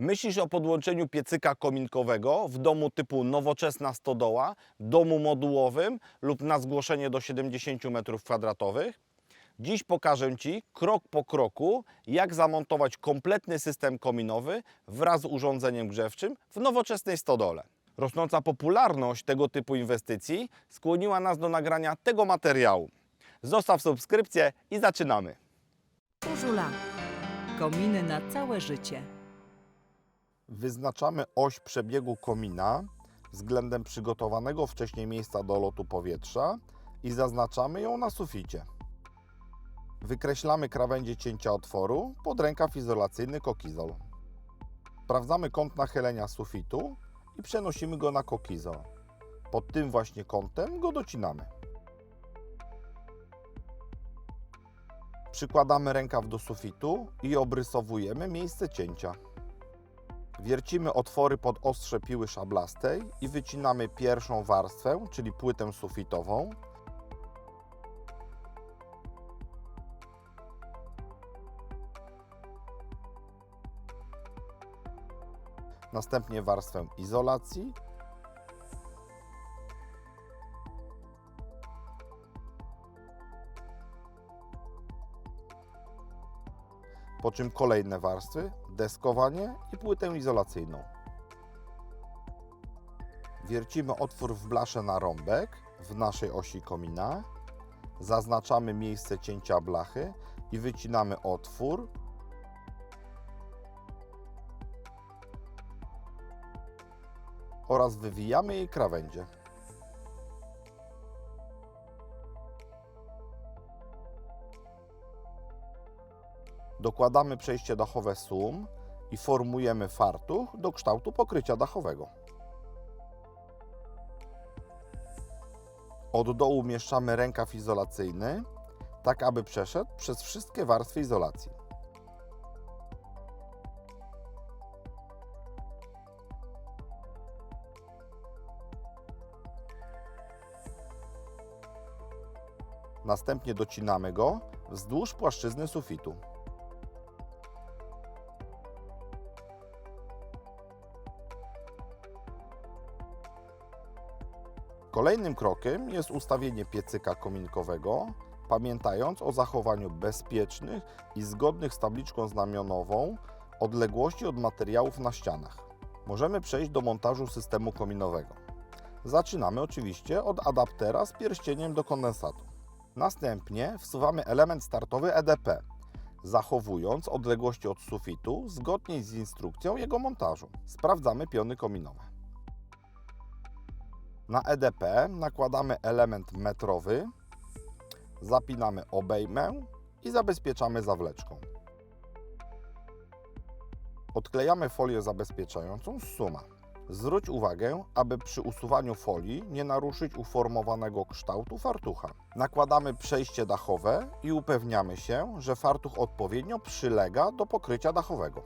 Myślisz o podłączeniu piecyka kominkowego w domu typu nowoczesna stodoła, domu modułowym lub na zgłoszenie do 70 m2? Dziś pokażę Ci krok po kroku, jak zamontować kompletny system kominowy wraz z urządzeniem grzewczym w nowoczesnej stodole. Rosnąca popularność tego typu inwestycji skłoniła nas do nagrania tego materiału. Zostaw subskrypcję i zaczynamy. Urzula. Kominy na całe życie. Wyznaczamy oś przebiegu komina względem przygotowanego wcześniej miejsca do lotu powietrza i zaznaczamy ją na suficie. Wykreślamy krawędzie cięcia otworu pod rękaw izolacyjny kokizol. Sprawdzamy kąt nachylenia sufitu i przenosimy go na kokizol. Pod tym właśnie kątem go docinamy. Przykładamy rękaw do sufitu i obrysowujemy miejsce cięcia. Wiercimy otwory pod ostrze piły szablastej i wycinamy pierwszą warstwę, czyli płytę sufitową. Następnie warstwę izolacji. Po czym kolejne warstwy, deskowanie i płytę izolacyjną. Wiercimy otwór w blasze na rąbek w naszej osi komina. Zaznaczamy miejsce cięcia blachy i wycinamy otwór. Oraz wywijamy jej krawędzie. Dokładamy przejście dachowe sum i formujemy fartuch do kształtu pokrycia dachowego. Od dołu umieszczamy rękaw izolacyjny, tak aby przeszedł przez wszystkie warstwy izolacji. Następnie docinamy go wzdłuż płaszczyzny sufitu. Kolejnym krokiem jest ustawienie piecyka kominkowego, pamiętając o zachowaniu bezpiecznych i zgodnych z tabliczką znamionową odległości od materiałów na ścianach. Możemy przejść do montażu systemu kominowego. Zaczynamy oczywiście od adaptera z pierścieniem do kondensatu. Następnie wsuwamy element startowy EDP, zachowując odległości od sufitu zgodnie z instrukcją jego montażu. Sprawdzamy piony kominowe. Na EDP nakładamy element metrowy, zapinamy obejmę i zabezpieczamy zawleczką. Odklejamy folię zabezpieczającą z suma. Zwróć uwagę, aby przy usuwaniu folii nie naruszyć uformowanego kształtu fartucha. Nakładamy przejście dachowe i upewniamy się, że fartuch odpowiednio przylega do pokrycia dachowego.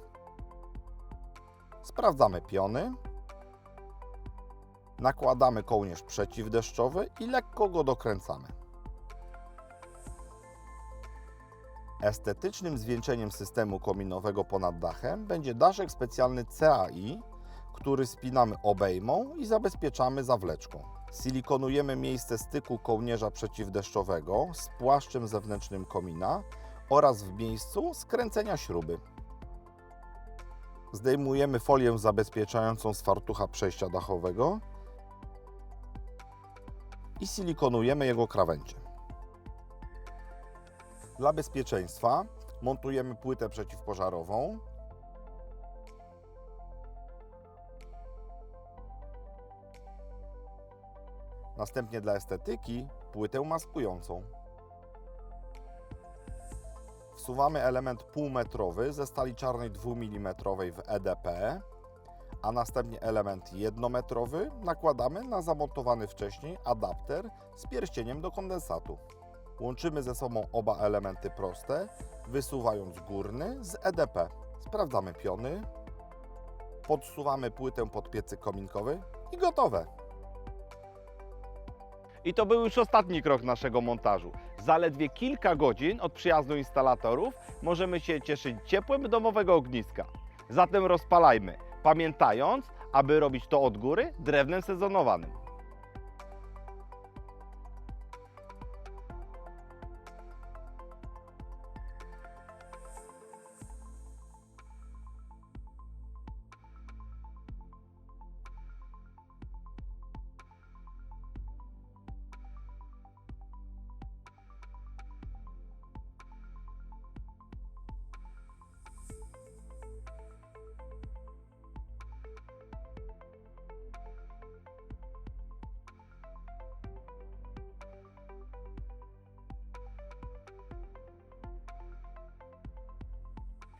Sprawdzamy piony, Nakładamy kołnierz przeciwdeszczowy i lekko go dokręcamy. Estetycznym zwieńczeniem systemu kominowego ponad dachem będzie daszek specjalny CAI, który spinamy obejmą i zabezpieczamy zawleczką. Silikonujemy miejsce styku kołnierza przeciwdeszczowego z płaszczem zewnętrznym komina oraz w miejscu skręcenia śruby. Zdejmujemy folię zabezpieczającą z fartucha przejścia dachowego i silikonujemy jego krawędzie. Dla bezpieczeństwa montujemy płytę przeciwpożarową. Następnie dla estetyki płytę maskującą. Wsuwamy element półmetrowy ze stali czarnej 2 mm w EDP a następnie element jednometrowy nakładamy na zamontowany wcześniej adapter z pierścieniem do kondensatu. Łączymy ze sobą oba elementy proste, wysuwając górny z EDP. Sprawdzamy piony, podsuwamy płytę pod piecyk kominkowy i gotowe. I to był już ostatni krok naszego montażu. Zaledwie kilka godzin od przyjazdu instalatorów możemy się cieszyć ciepłem domowego ogniska. Zatem rozpalajmy, pamiętając, aby robić to od góry drewnem sezonowanym.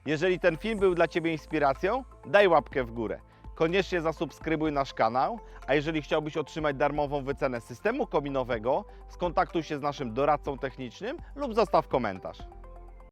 Jeżeli ten film był dla Ciebie inspiracją, daj łapkę w górę. Koniecznie zasubskrybuj nasz kanał, a jeżeli chciałbyś otrzymać darmową wycenę systemu kominowego, skontaktuj się z naszym doradcą technicznym lub zostaw komentarz.